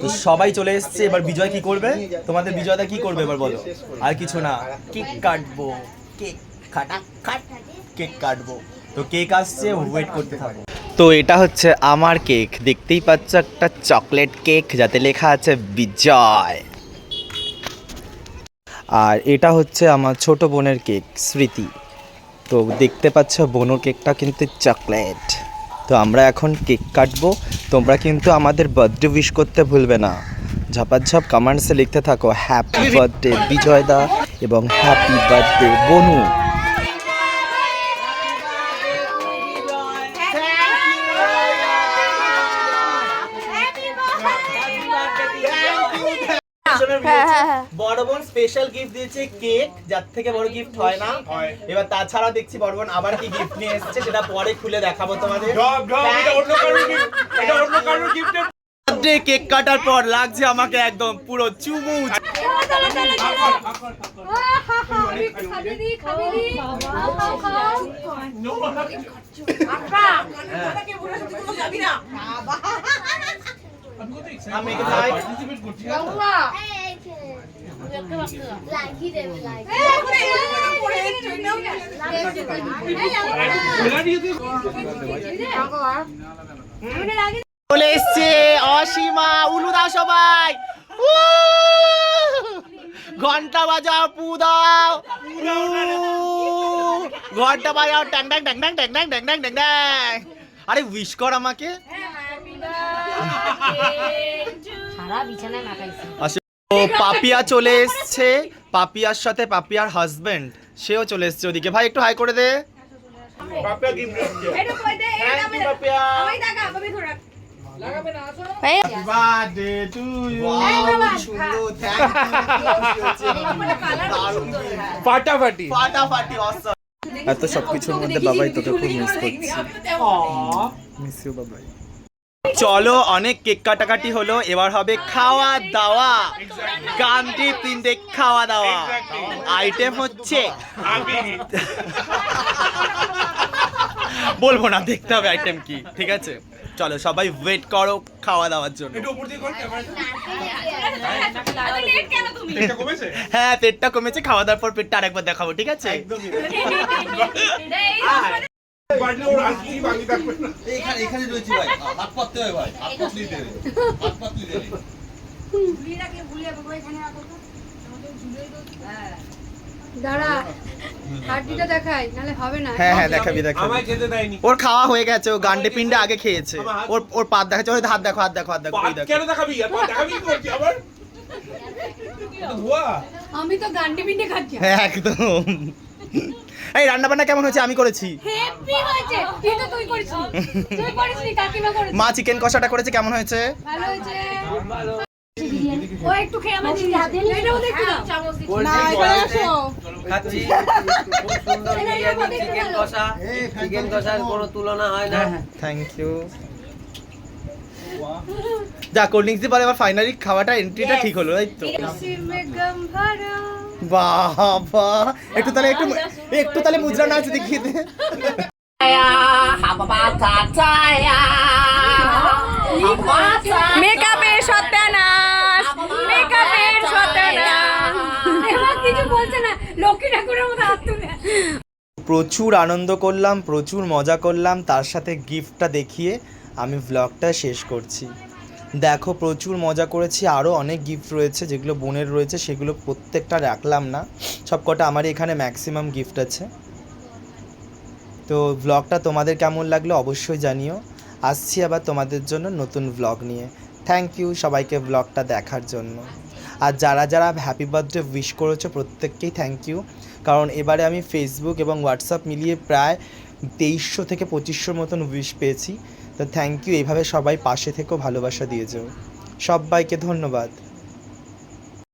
তো সবাই চলে এসছে, এবার বিজয় কি করবে? তোমাদের বিজয়দা কি করবে এবার বলো? আর কিছু না, কেক কাটবো, কেক কাটা কেক কাটবো। তো কেক আসছে ওয়েট করতে থাকো। তো এটা হচ্ছে আমার কেক। দেখতেই পাচ্ছ একটা চকলেট কেক, যাতে লেখা আছে বিজয়। আর এটা হচ্ছে আমার ছোট বোনের কেক, স্মৃতি। তো দেখতে পাচ্ছ বোনোর কেকটা কিন্তু চকলেট। তো আমরা এখন কেক কাটবো তোমরা কিন্তু আমাদের বার্থডে উইশ করতে ভুলবে না ঝাপাঝাপ কমেন্টসে লিখতে থাকো হ্যাপি বার্থডে বিজয় দা এবং হ্যাপি বার্থডে বনু হ্যাঁ, হ্যাঁ, হ্যাঁ। বড় বোন স্পেশাল গিফট দিয়েছে কেক যার থেকে বড় গিফট হয় না এবার তাছাড়াও দেখছি বড় বোন আবার কি গিফট নিয়ে এসেছে সেটা পরে খুলে দেখাবো তোমাদের কেক কাটার পর লাগছে আমাকে একদম পুরো চুমু আমি। চলে এসছে অসীমা উলু দাও সবাই! ঘণ্টা বাজাও পু দাও। ঘণ্টা বাজাও ট্যাং ট্যাং ট্যাং ট্যাং ট্যাং ট্যাং ট্যাং ট্যাং ট্যাং। ট্যাং আরে উইশ কর আমাকে। সারা বিছানায় মাখাইছে ও পাপিয়া চলে এসছে। পাপিয়ার সাথে পাপিয়ার হাজবেন্ড সেও চলে এসছে ওদিকে। ভাই একটু হাই করে দে। ফাটাফাটি। ফাটাফাটি এত সবকিছুর মধ্যে বাবাই তোকে খুব মিস করছি। মিস ইউ বাবাই। চলো অনেক কেক কাটাকাটি হলো এবার হবে খাওয়া দাওয়া। গান্ধী তিনটে খাওয়া দাওয়া। আইটেম হচ্ছে বলব না দেখতে হবে আইটেম কি ঠিক আছে? চলো সবাই ওয়েট করো খাওয়া দাওয়ার জন্য। একটু উপর দিয়ে কর ক্যামেরা এটা কমেছে? হ্যাঁ পেটটা কমেছে খাওয়া দাওয়ার পর পেটটা আরেকবার দেখাবো ঠিক আছে? ওর এখানে রয়েছে ভাই হাত পাততে হয় ভাই হাত পাতলি দেবে হাত পাতলি দেবে দাঁড়া হাড্ডিটা দেখাই নাহলে হবে না। হ্যাঁ হ্যাঁ দেখাবি দেখাবি। ওর খাওয়া হয়ে গেছে ও গান্ডে পিন্ডে আগে খেয়েছে। ওর ওর পাত দেখাচ্ছে ওই হাত দেখো হাত দেখো হাত দেখো ওই বাদ দেখো। কেন দেখাবি? আর দেখাবি কি আবার? আমি তো গান্ডি পিন্ডে খাচ্ছি। হ্যাঁ একদম। এই রান্না বান্না কেমন হয়েছে আমি করেছি হেপি হয়েছে কিন্তু তুই করিসনি তুই করিসনি কাকিমা করেছে মা চিকেন কষাটা করেছে কেমন হয়েছে ভালো হয়েছে ও একটু খেয়ে আমার দিদি এটা ওদের একটু দাও না এখানে আসো খাচ্ছি খুব সুন্দর বিরিয়ানি চিকেন কষা চিকেন কষার কোনো তুলনা হয় না থ্যাংক ইউ যা কোল্ড ড্রিঙ্কস দিয়ে পরে এবার ফাইনালি খাওয়াটা এন্ট্রিটা ঠিক হলো তাই তো বাবা। একটু তাহলে একটু একটু তাহলে মুজরা নাচ দেখিয়ে দে। মেকআপের সত্যানাশ মেকআপের সত্যানাশ কিছু বলছে না লক্ষ্মী ঠাকুরের মতো হাত তুলে। প্রচুর আনন্দ করলাম প্রচুর মজা করলাম তার সাথে গিফটটা দেখিয়ে আমি ভ্লগটা শেষ করছি। দেখো, প্রচুর মজা করেছি। আরও অনেক গিফট রয়েছে, যেগুলো বোনের রয়েছে, সেগুলো প্রত্যেকটা রাখলাম না। সব কটা আমার এখানে ম্যাক্সিমাম গিফট আছে। তো ভ্লগটা তোমাদের কেমন লাগল অবশ্যই জানিও। আসছি আবার তোমাদের জন্য নতুন ভ্লগ নিয়ে। থ্যাংক ইউ সবাইকে ভ্লগটা দেখার জন্য। আর যারা যারা হ্যাপি বার্থডে উইশ করেছ, প্রত্যেককেই থ্যাংক ইউ কারণ এবারে আমি ফেসবুক এবং হোয়াটসঅ্যাপ মিলিয়ে প্রায় তেইশশো থেকে পঁচিশশোর মতন উইশ পেয়েছি। তো থ্যাংক ইউ এইভাবে সবাই পাশে থেকেও ভালোবাসা দিয়ে যাও সবাইকে ধন্যবাদ।